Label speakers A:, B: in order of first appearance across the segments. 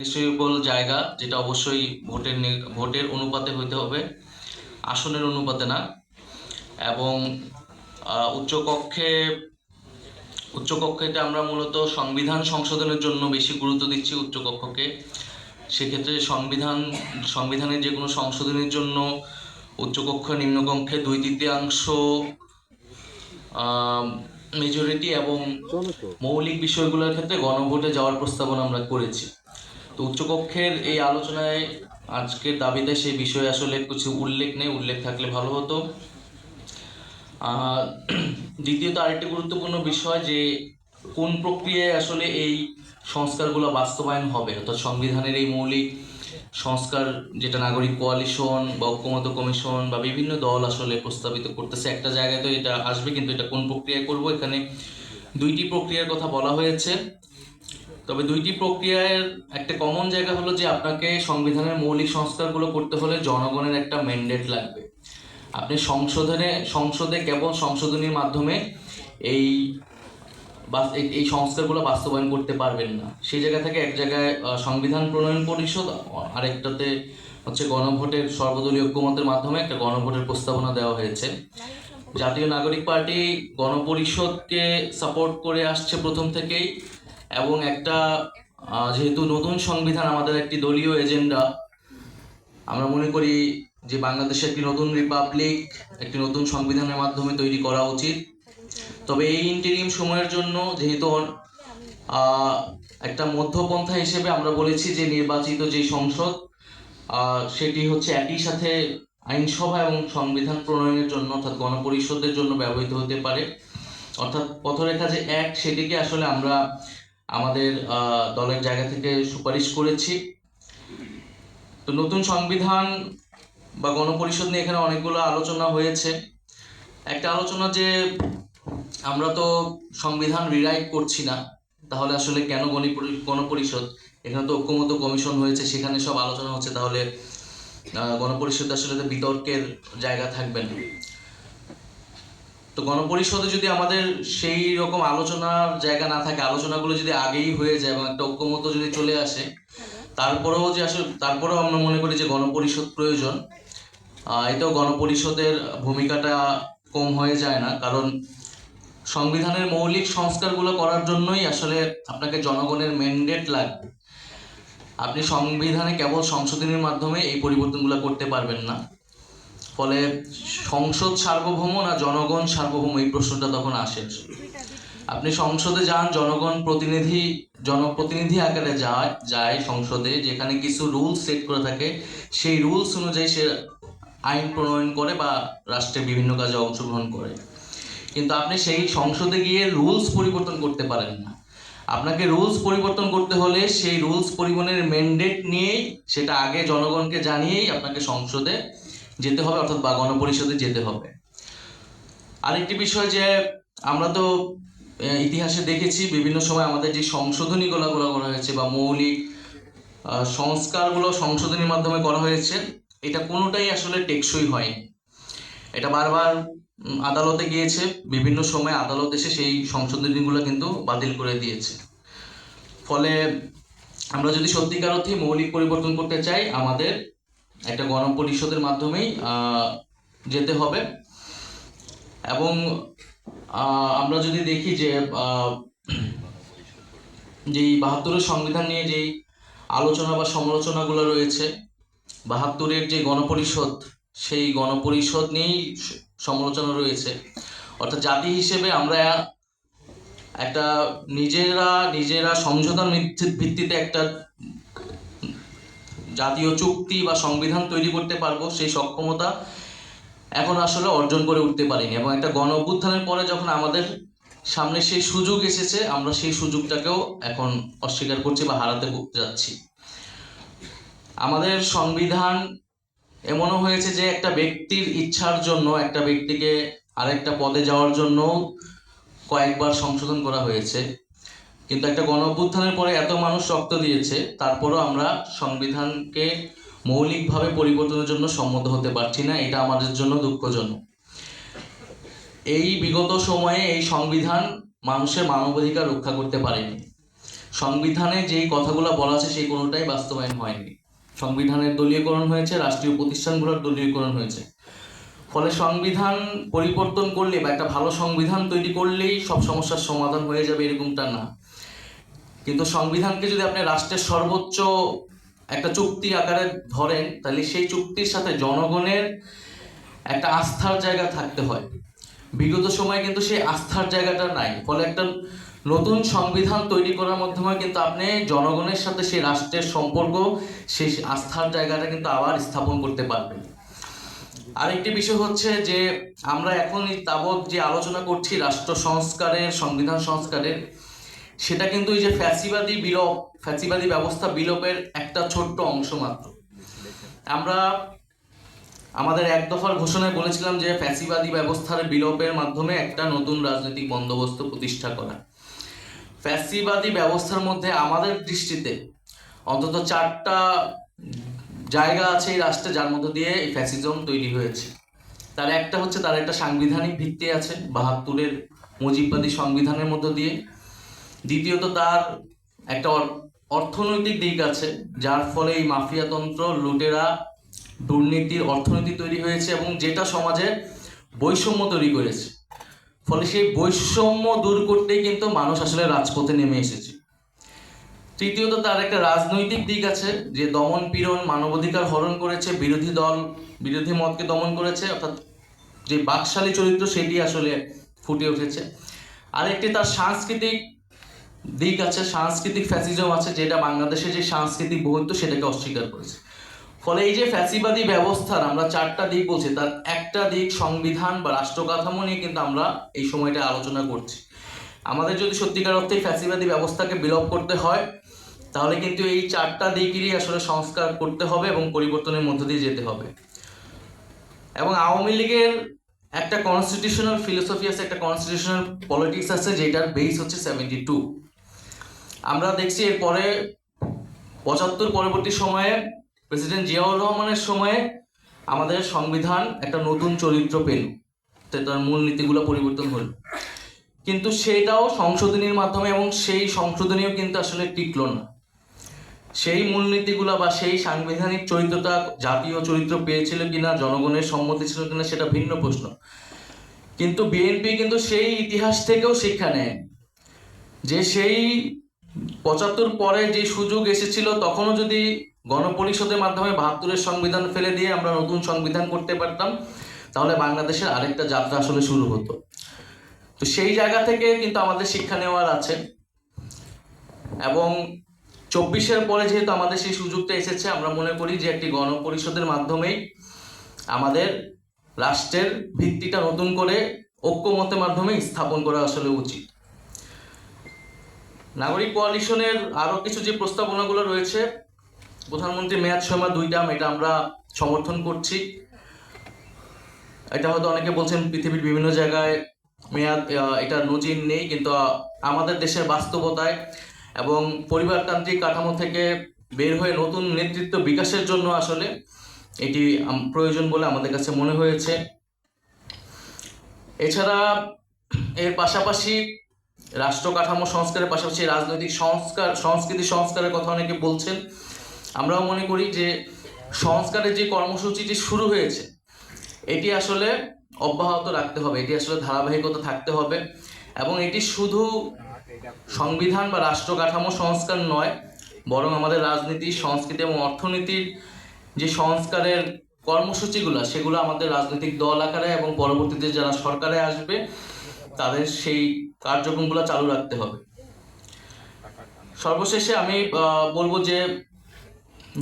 A: ডিস্ট্রিবিউবল জায়গা যেটা অবশ্যই ভোটের ভোটের অনুপাতে হইতে হবে আসনের অনুপাতে না। এবং উচ্চকক্ষে উচ্চকক্ষেতে আমরা মূলত সংবিধান সংশোধনের জন্য বেশি গুরুত্ব দিচ্ছি উচ্চকক্ষকে। সেক্ষেত্রে সংবিধান সংবিধানের যে কোনো সংশোধনের জন্য উচ্চকক্ষ নিম্নকক্ষে দুই তৃতীয়াংশ মেজরিটি এবং মৌলিক বিষয়গুলোর ক্ষেত্রে গণভোটে যাওয়ার প্রস্তাবনা আমরা করেছি। তো উচ্চকক্ষের এই আলোচনায় আজকের দাবিতে সেই বিষয়ে আসলে কিছু উল্লেখ নেই, উল্লেখ থাকলে ভালো হতো। দ্বিতীয়ত আরেকটি গুরুত্বপূর্ণ বিষয় যে কোন প্রক্রিয়ায় আসলে এই সংস্কারগুলো বাস্তবায়ন হবে? অর্থাৎ সংবিধানের এই মৌলিক সংস্কার, যেটা নাগরিক কোয়ালিশন বা ঐক্যমত কমিশন বা বিভিন্ন দল আসলে প্রস্তাবিত করতেছে, একটা জায়গায় তো এটা আসবে, কিন্তু এটা কোন প্রক্রিয়ায় করব? এখানে দুইটি প্রক্রিয়ার কথা বলা হয়েছে। তবে দুইটি প্রক্রিয়ার একটা কমন জায়গা হলো যে আপনাকে সংবিধানের মৌলিক সংস্কারগুলো করতে হলে জনগণের একটা ম্যান্ডেট লাগবে। আপনি সংশোধনে, সংসদে কেবল সংশোধনীর মাধ্যমে এই এই সংস্কারগুলো বাস্তবায়ন করতে পারবেন না। সেই জায়গা থেকে এক জায়গায় সংবিধান প্রণয়ন পরিষদ, আরেকটাতে হচ্ছে গণভোটের সর্বদলীয় ঐক্যমতের মাধ্যমে একটা গণভোটের প্রস্তাবনা দেওয়া হয়েছে। জাতীয় নাগরিক পার্টি গণপরিষদকে সাপোর্ট করে আসছে প্রথম থেকেই। এবং একটা যেহেতু নতুন সংবিধান, আমাদের একটি দলীয় এজেন্ডা, আমরা মনে করি যে বাংলাদেশে একটি নতুন রিপাবলিক, একটি নতুন সংবিধানের মাধ্যমে তৈরি করা উচিত। তবে এই ইন্টারিম সময়ের জন্য যেহেতু একটা মধ্যপন্থা হিসেবে আমরা বলেছি যে নির্বাচিত যে সংসদ সেটি হচ্ছে একই সাথে আইনসভা এবং সংবিধান প্রণয়নের জন্য, অর্থাৎ গণপরিষদের জন্য ব্যবহৃত হতে পারে। অর্থাৎ পথরেখা যে এক, সেটিকে আসলে আমরা আমাদের দলের জায়গা থেকে সুপারিশ করেছি। তো নতুন সংবিধান বা গণপরিষদ নিয়ে এখানে অনেকগুলো আলোচনা হয়েছে। একটা আলোচনা যে আমরা তো সংবিধান রিরাইট করছি না, তাহলে আসলে কেন গণপরি- গণপরিষদ? এখানে তো ঐক্যমত কমিশন হয়েছে, সেখানে সব আলোচনা হচ্ছে, তাহলে গণপরিষদ আসলে বিতর্কের জায়গা থাকবে না। তো গণপরিষদে যদি আমাদের সেই রকম আলোচনার জায়গা না থাকে আলোচনাগুলো যদি আগেই হয়ে যায় এবং একটা ঐক্যমত যদি চলে আসে তারপরেও যে আসলে তারপরেও আমরা মনে করি যে গণপরিষদ প্রয়োজন। এতেও গণপরিষদের ভূমিকাটা কম হয়ে যায় না কারণ সংবিধানের মৌলিক সংস্কারগুলো করার জন্যই আসলে আপনাকে জনগণের ম্যান্ডেট লাগবে। আপনি সংবিধানে কেবল সংশোধনের মাধ্যমে এই পরিবর্তনগুলো করতে পারবেন না। ফলে সংসদ সার্বভৌম না জনগণ সার্বভৌম? এই প্রশ্নটা তখন আসে। আপনি সংসদে যান, জনগণ প্রতিনিধি, জনপ্রতিনিধি আকারে যায় যায় সংসদে, যেখানে কিছু রুলস সেট করে থাকে। সেই রুলস অনুযায়ী সে আইন প্রণয়ন করে বা রাষ্ট্রের বিভিন্ন কাজে অংশগ্রহণ করে। কিন্তু আপনি সেই সংসদে গিয়ে রুলস পরিবর্তন করতে পারেন না। আপনাকে রুলস পরিবর্তন করতে হলে সেই রুলস পরিবর্তনের ম্যান্ডেট নিয়েই, সেটা আগে জনগণকে জানিয়েই আপনাকে সংসদে যেতে হবে, অর্থাৎ বা গণপরিষদে যেতে হবে। আরেকটি বিষয় যে, আমরা তো ইতিহাসে দেখেছি বিভিন্ন সময় আমাদের যে সংশোধনীগুলো গুলো করা হয়েছে বা মৌলিক সংস্কারগুলো সংশোধনীর মাধ্যমে করা হয়েছে, এটা কোনোটাই আসলে টেকসই হয়নি। এটা বারবার আদালতে গিয়েছে, বিভিন্ন সময় আদালত এসে সেই সংশোধনীগুলো কিন্তু বাতিল করে দিয়েছে। ফলে আমরা যদি সত্যিকার অর্থে মৌলিক পরিবর্তন করতে চাই, আমাদের একটা গণপরিষদের মাধ্যমেই যেতে হবে। এবং আমরা যদি দেখি যে যেই বাহাত্তরের সংবিধান নিয়ে যেই আলোচনা বা সমালোচনাগুলো রয়েছে, বাহাত্তরের যে গণপরিষদ, সেই গণপরিষদ নিয়েই সমালোচনা রয়েছে। অর্থাৎ জাতি হিসেবে আমরা একটা নিজেরা নিজেরা সমঝোতার ভিত্তি- ভিত্তিতে একটা জাতীয় চুক্তি বা সংবিধান তৈরি করতে পারব, সেই সক্ষমতা এখন আসলে অর্জন করে উঠতে পারিনি এবং একটা গণ অভ্যুত্থানের পরে যখন আমাদের সামনে সেই সুযোগ এসেছে, আমরা সেই সুযোগটাকেও এখন অস্বীকার করছি বা হারাতে যাচ্ছি। আমাদের সংবিধান এমনও হয়েছে যে একটা ব্যক্তির ইচ্ছার জন্য, একটা ব্যক্তিকে আরেকটা পদে যাওয়ার জন্য কয়েকবার সংশোধন করা হয়েছে। কিন্তু একটা গণ অভ্যুত্থানের পরে এত মানুষ রক্ত দিয়েছে, তারপরও আমরা সংবিধানকে মৌলিকভাবে পরিবর্তনের জন্য সম্মত হতে পারছি না, এটা আমাদের জন্য দুঃখজনক। এই বিগত সময়ে এই সংবিধান মানুষের মানবাধিকার রক্ষা করতে পারেনি। সংবিধানে যেই কথাগুলো বলা আছে সেই কোনোটাই বাস্তবায়ন হয়নি। সংবিধানের দলীয়করণ হয়েছে, রাষ্ট্রীয় প্রতিষ্ঠানগুলোর দলীয়করণ হয়েছে। ফলে সংবিধান পরিবর্তন করলে বা একটা ভালো সংবিধান তৈরি করলেই সব সমস্যার সমাধান হয়ে যাবে এরকমটা না। কিন্তু সংবিধানকে যদি আপনি রাষ্ট্রের সর্বোচ্চ একটা চুক্তি আকারে ধরেন, তাহলে সেই চুক্তির সাথে জনগণের একটা আস্থার জায়গা থাকতে হয়। বিগত সময়ে কিন্তু সেই আস্থার জায়গাটা নাই। ফলে একটা নতুন সংবিধান তৈরি করার মাধ্যমে কিন্তু আপনি জনগণের সাথে সেই রাষ্ট্রের সম্পর্ক, সেই আস্থার জায়গাটা কিন্তু আবার স্থাপন করতে পারবেন। আরেকটি বিষয় হচ্ছে যে, আমরা এখন তাবৎ যে আলোচনা করছি রাষ্ট্র সংস্কারের, সংবিধান সংস্কারের সেটা কিন্তু এই যে ফ্যাসিবাদী বিলোপ, ফ্যাসিবাদী ব্যবস্থা বিলোপের একটা ছোট্ট অংশ মাত্র। আমরা আমাদের এক দফার ঘোষণায় বলেছিলাম যে ফ্যাসিবাদী ব্যবস্থার বিলোপের মাধ্যমে একটা নতুন রাজনৈতিক বন্দোবস্ত প্রতিষ্ঠা করা। ফ্যাসিবাদী ব্যবস্থার মধ্যে আমাদের দৃষ্টিতে অন্তত চারটা জায়গা আছে এই রাষ্ট্রে যার মধ্য দিয়ে এই ফ্যাসিজম তৈরি হয়েছে। তার একটা হচ্ছে, তার একটা সাংবিধানিক ভিত্তি আছে, বাহাত্তরের মুজিববাদী সংবিধানের মধ্য দিয়ে। দ্বিতীয়ত তার একটা অর্থনৈতিক দিক আছে, যার ফলে এই মাফিয়াতন্ত্র লুটেরা দুর্নীতির অর্থনীতি তৈরি হয়েছে এবং যেটা সমাজে বৈষম্য তৈরি করেছে। ফলে সেই বৈষম্য দূর করতেই কিন্তু মানুষ আসলে রাজপথে নেমে এসেছে। তৃতীয়ত তার একটা রাজনৈতিক দিক আছে, যে দমন পীড়ন মানবাধিকার হরণ করেছে, বিরোধী দল, বিরোধী মতকে দমন করেছে, অর্থাৎ যে বাকশালী চরিত্র সেটি আসলে ফুটে উঠেছে। আরেকটি তার সাংস্কৃতিক দিক আছে, সাংস্কৃতিক ফ্যাসিজম আছে, যেটা বাংলাদেশের যে সাংস্কৃতিক বহুত্ব সেটাকে অস্বীকার করেছে। ফলে এই যে ফ্যাসিবাদী ব্যবস্থার আমরা চারটা দিক বলছি, তার একটা দিক সংবিধান বা রাষ্ট্র কাঠামো নিয়ে কিন্তু আমরা এই সময়টা আলোচনা করছি। আমাদের যদি সত্যিকার অর্থে ফ্যাসিবাদী ব্যবস্থাকে বিলোপ করতে হয়, তাহলে কিন্তু এই চারটা দিকেরই আসলে সংস্কার করতে হবে এবং পরিবর্তনের মধ্য দিয়ে যেতে হবে। এবং আওয়ামী লীগের একটা কনস্টিটিউশনাল ফিলোসফি আছে, একটা কনস্টিটিউশনাল পলিটিক্স আছে, যেটার বেস হচ্ছে সেভেন্টি টু আমরা দেখছি এরপরে পঁচাত্তর পরবর্তী সময়ে প্রেসিডেন্ট জিয়াউর রহমানের সময়ে আমাদের সংবিধান একটা নতুন চরিত্র পেল। তার মূল নীতিগুলো পরিবর্তন হলো। কিন্তু সেটাও সংশোধনীর মাধ্যমে এবং সেই সংশোধনীও কিন্তু আসলে টিকলো না। সেই মূলনীতিগুলো বা সেই সাংবিধানিক চরিত্রটা জাতীয় চরিত্র পেয়েছিল কিনা, জনগণের সম্মতি ছিল কিনা সেটা ভিন্ন প্রশ্ন। কিন্তু বিএনপি কিন্তু সেই ইতিহাস থেকেও শিক্ষা নেয় যে সেই পঁচাত্তর পরে যে সুযোগ এসেছিল, তখনও যদি গণপরিষদের মাধ্যমে বাহাত্তরের সংবিধান ফেলে দিয়ে আমরা নতুন সংবিধান করতে পারতাম, তাহলে বাংলাদেশের আরেকটা যাত্রা আসলে শুরু হতো। তো সেই জায়গা থেকে কিন্তু আমাদের শিক্ষা নেওয়ার আছে। এবং চব্বিশের পরে যেহেতু আমাদের সেই সুযোগটা এসেছে, আমরা মনে করি যে একটি গণপরিষদের মাধ্যমেই আমাদের রাষ্ট্রের ভিত্তিটা নতুন করে ঐক্যমতের মাধ্যমে স্থাপন করা আসলে উচিত। নাগরিক কোয়ালিশনের আরও কিছু যে প্রস্তাবনাগুলো রয়েছে, প্রধানমন্ত্রী মেয়াদ সীমা দুইটা এটা আমরা সমর্থন করছি। এটা হয়তো অনেকে বলছেন পৃথিবীর বিভিন্ন জায়গায় মেয়াদ এটা নজির নেই, কিন্তু আমাদের দেশের বাস্তবতায় এবং পরিবারতান্ত্রিক কাঠামো থেকে বের হয়ে নতুন নেতৃত্ব বিকাশের জন্য আসলে এটি প্রয়োজন বলে আমাদের কাছে মনে হয়েছে। এছাড়া, এর পাশাপাশি রাষ্ট্র কাঠামো সংস্কারের পাশাপাশি রাজনৈতিক সংস্কার, সংস্কৃতি সংস্কারের কথা অনেকে বলছেন। আমরাও মনে করি যে সংস্কারের যে কর্মসূচিটি শুরু হয়েছে, এটি আসলে অব্যাহত রাখতে হবে, এটি আসলে ধারাবাহিকতা থাকতে হবে এবং এটি শুধু সংবিধান বা রাষ্ট্র কাঠামো সংস্কার নয়, বরং আমাদের রাজনীতি, সংস্কৃতি এবং অর্থনীতির যে সংস্কারের কর্মসূচিগুলো, সেগুলো আমাদের রাজনৈতিক দল আকারে এবং পরবর্তীতে যারা সরকারে আসবে, তাদের সেই কার্যক্রমগুলো চালু রাখতে হবে। সর্বশেষে আমি বলব যে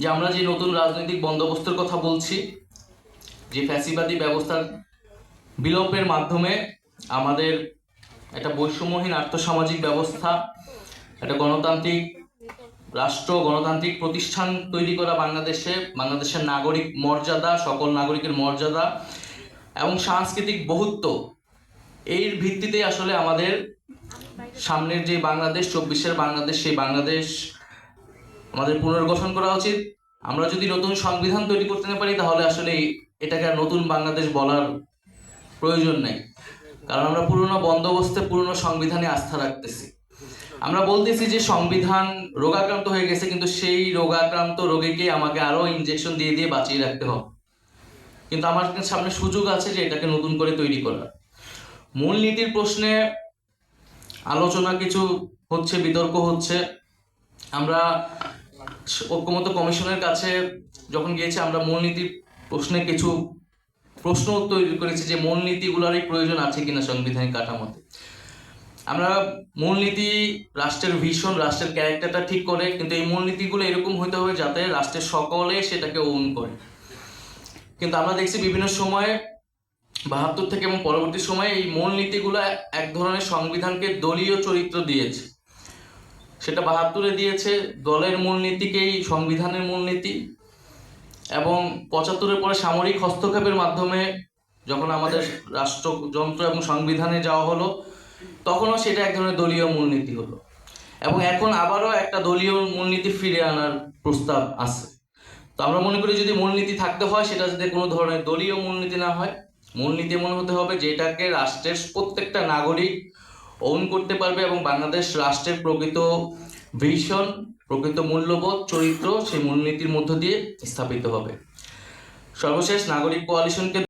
A: যে আমরা যে নতুন রাজনৈতিক বন্দোবস্তের কথা বলছি, যে ফ্যাসিবাদী ব্যবস্থার বিলোপের মাধ্যমে আমাদের একটা বৈষম্যহীন আর্থসামাজিক ব্যবস্থা, একটা গণতান্ত্রিক রাষ্ট্র, গণতান্ত্রিক প্রতিষ্ঠান তৈরি করা বাংলাদেশে, বাংলাদেশের নাগরিক মর্যাদা, সকল নাগরিকের মর্যাদা এবং সাংস্কৃতিক বহুত্ব এর ভিত্তিতে আসলে আমাদের সামনের যে বাংলাদেশ, চব্বিশের বাংলাদেশ, সেই বাংলাদেশ আমাদের পুনর্গঠন করা উচিত। আমরা যদি নতুন সংবিধান তৈরি করতে না পারি, তাহলে আসলে এটাকে আর নতুন বাংলাদেশ বলার প্রয়োজন নেই। কারণ আমরা পুরনো বন্দোবস্তে, পুরনো সংবিধানে আস্থা রাখতেছি। আমরা বলতেছি যে সংবিধান রোগাক্রান্ত হয়ে গেছে, কিন্তু সেই রোগাক্রান্ত রোগীকে আমাকে আরও ইনজেকশন দিয়ে দিয়ে বাঁচিয়ে রাখতে হবে। কিন্তু আমার সামনে সুযোগ আছে যে এটাকে নতুন করে তৈরি করার। মূলনীতির প্রশ্নে আলোচনা কিছু হচ্ছে, বিতর্ক হচ্ছে। আমরা ঐক্যমত কমিশনের কাছে যখন গিয়েছি, আমরা মূলনীতির প্রশ্নে কিছু প্রশ্ন তৈরি করেছি যে মূলনীতিগুলোরই প্রয়োজন আছে কিনা সাংবিধানিক কাঠামোতে। আমরা মূলনীতি রাষ্ট্রের ভীষণ রাষ্ট্রের ক্যারেক্টারটা ঠিক করে, কিন্তু এই মূলনীতিগুলো এরকম হতে হবে যাতে রাষ্ট্রের সকলে সেটাকে ওন করে। কিন্তু আমরা দেখছি বিভিন্ন সময়ে বাহাত্তর থেকে এবং পরবর্তী সময়ে এই মূলনীতিগুলো এক ধরনের সংবিধানকে দলীয় চরিত্র দিয়েছে। সেটা বাহাত্তরে দিয়েছে, দলের মূলনীতিকেই সংবিধানের মূলনীতি এবং পঁচাত্তরের পরে সামরিক হস্তক্ষেপের মাধ্যমে যখন আমাদের রাষ্ট্রযন্ত্র এবং সংবিধানে যাওয়া হলো, তখনও সেটা এক ধরনের দলীয় মূলনীতি হলো এবং এখন আবারও একটা দলীয় মূলনীতি ফিরে আনার প্রস্তাব আছে। তো আমরা মনে করি যদি মূলনীতি থাকতে হয়, সেটা যাতে কোনো ধরনের দলীয় মূলনীতি না হয় মূলনীতি মনে হতে হবে যেটাকে রাষ্ট্রের প্রত্যেকটা নাগরিক ওন করতে পারবে এবং বাংলাদেশ রাষ্ট্রের প্রকৃত ভীষণ প্রকৃত মূল্যবোধ, চরিত্র সেই মূলনীতির মধ্য দিয়ে স্থাপিত হবে। সর্বশেষ নাগরিক কোয়ালিশনকে